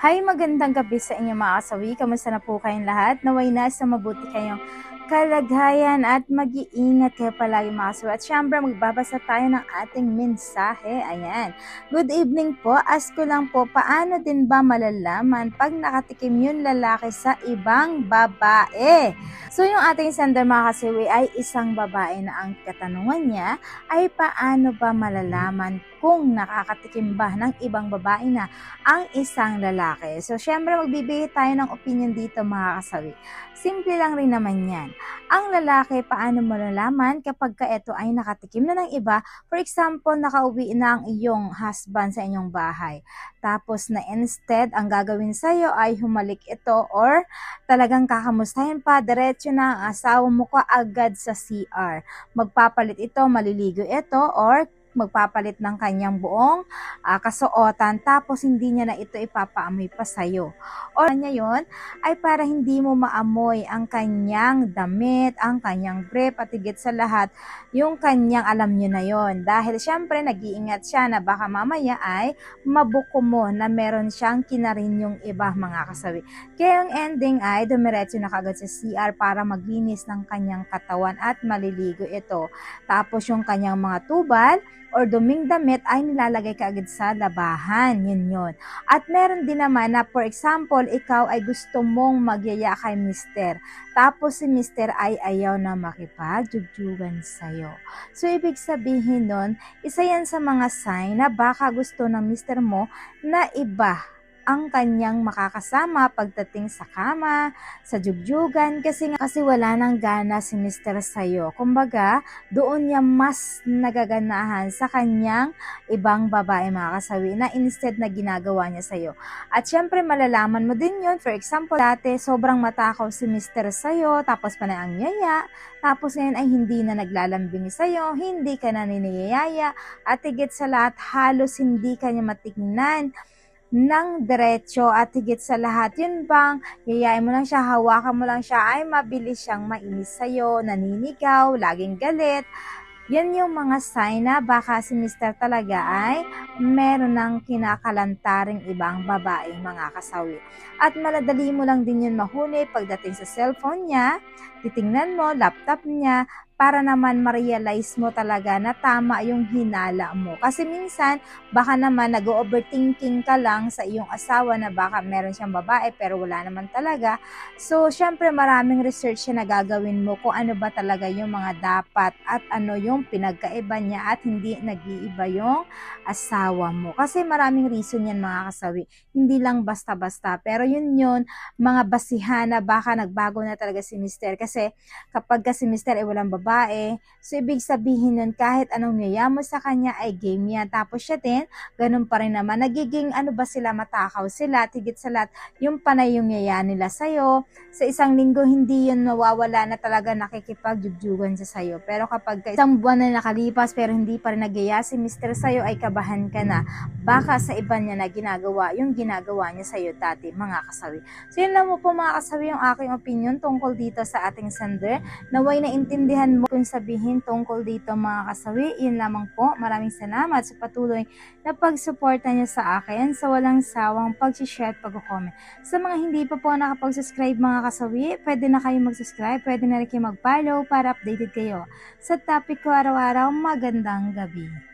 Hi, magandang gabi sa inyo mga kasawi. Kamusta na po kayong lahat? Naway nasa mabuti kayong kalagayan at mag-iingat kayo palagi mga kasawi. At syempre, magbabasa tayo ng ating mensahe. Ayan. Good evening po. Ask ko lang po, paano din ba malalaman pag nakatikim yung lalaki sa ibang babae? So, yung ating sender mga kasiwi ay isang babae na ang katanungan niya ay paano ba malalaman kung nakakatikim ba ng ibang babae na ang isang lalaki. So, syempre, magbibigay tayo ng opinion dito mga kasawi. Simple lang rin naman yan. Ang lalaki, paano malalaman kapag ka ito ay nakatikim na ng iba? For example, nakauwi na ang iyong husband sa inyong bahay. Tapos na instead, ang gagawin sa'yo ay humalik ito or talagang kakamustahin pa, diretso na ang asawa mo ka agad sa CR. Magpapalit ito, maliligo ito, or magpapalit ng kanyang buong uh, kasuotan tapos hindi niya na ito ipapaamoy pa sa'yo. O niya yon ay para hindi mo maamoy ang kanyang damit, ang kanyang brief at higit sa lahat yung kanyang alam niyo na yon. Dahil syempre nag-iingat siya na baka mamaya ay mabuko mo na meron siyang kinarin yung iba mga kasawi. Kaya yung ending ay dumiretso na kagad sa CR para maglinis ng kanyang katawan at maliligo ito. Tapos yung kanyang mga tubal, or duming damit ay nilalagay ka agad sa labahan. Yun yun. At meron din naman na for example, ikaw ay gusto mong magyaya kay mister. Tapos si mister ay ayaw na makipagjugjugan sa'yo. So ibig sabihin nun, isa yan sa mga sign na baka gusto ng mister mo na iba ang kanyang makakasama pagdating sa kama, sa jugyugan, kasi nga, kasi wala nang gana si Mr. sa'yo. Kumbaga, doon niya mas nagaganahan sa kanyang ibang babae mga kasawi na instead na ginagawa niya sa'yo. At syempre, malalaman mo din yun. For example, dati sobrang matakaw si Mr. sa'yo, tapos pa na ang yaya, tapos ngayon ay hindi na naglalambing sa'yo, hindi ka na niniyaya, at higit sa lahat, halos hindi ka niya matignan ng diretsyo at higit sa lahat, yun bang yayain mo lang siya, hawakan mo lang siya, ay mabilis siyang mainis sa'yo, naninigaw, laging galit. Yan yung mga sign na baka si Mr. talaga ay meron ng kinakalantaring ibang babae mga kasawi. At maladali mo lang din yun mahuli pagdating sa cellphone niya, titingnan mo, laptop niya, para naman ma-realize mo talaga na tama yung hinala mo. Kasi minsan, baka naman nag-overthinking ka lang sa iyong asawa na baka meron siyang babae pero wala naman talaga. So, syempre maraming research na gagawin mo kung ano ba talaga yung mga dapat at ano yung pinagkaiba niya at hindi nag-iiba yung asawa mo. Kasi maraming reason yan mga kasawi. Hindi lang basta-basta. Pero yun yun, mga basihan na baka nagbago na talaga si Mister. Kasi kapag kasi Mister ay walang babae, babae. So, ibig sabihin nun, kahit anong niyaya mo sa kanya ay game yan. Tapos siya din, ganun pa rin naman. Nagiging ano ba sila, matakaw sila, tigit sa lahat, yung panay yung niyaya nila sa'yo. Sa isang linggo, hindi yun nawawala na talaga nakikipagjugyugan sa sa'yo. Pero kapag isang buwan na nakalipas, pero hindi pa rin nagyaya si Mr. sa'yo, ay kabahan ka na. Baka sa iba niya na ginagawa, yung ginagawa niya sa'yo dati, mga kasawi. So, yun lang mo po mga kasawi yung aking opinion tungkol dito sa ating sender. Naway na intindihan mo kung sabihin tungkol dito mga kasawi. Yun lamang po. Maraming salamat sa patuloy na pagsuporta niyo sa akin sa walang sawang pag-share at pag-comment. Sa mga hindi pa po nakapag-subscribe mga kasawi, pwede na kayo mag-subscribe, pwede na rin kayo mag-follow para updated kayo sa topic ko araw-araw. Magandang gabi.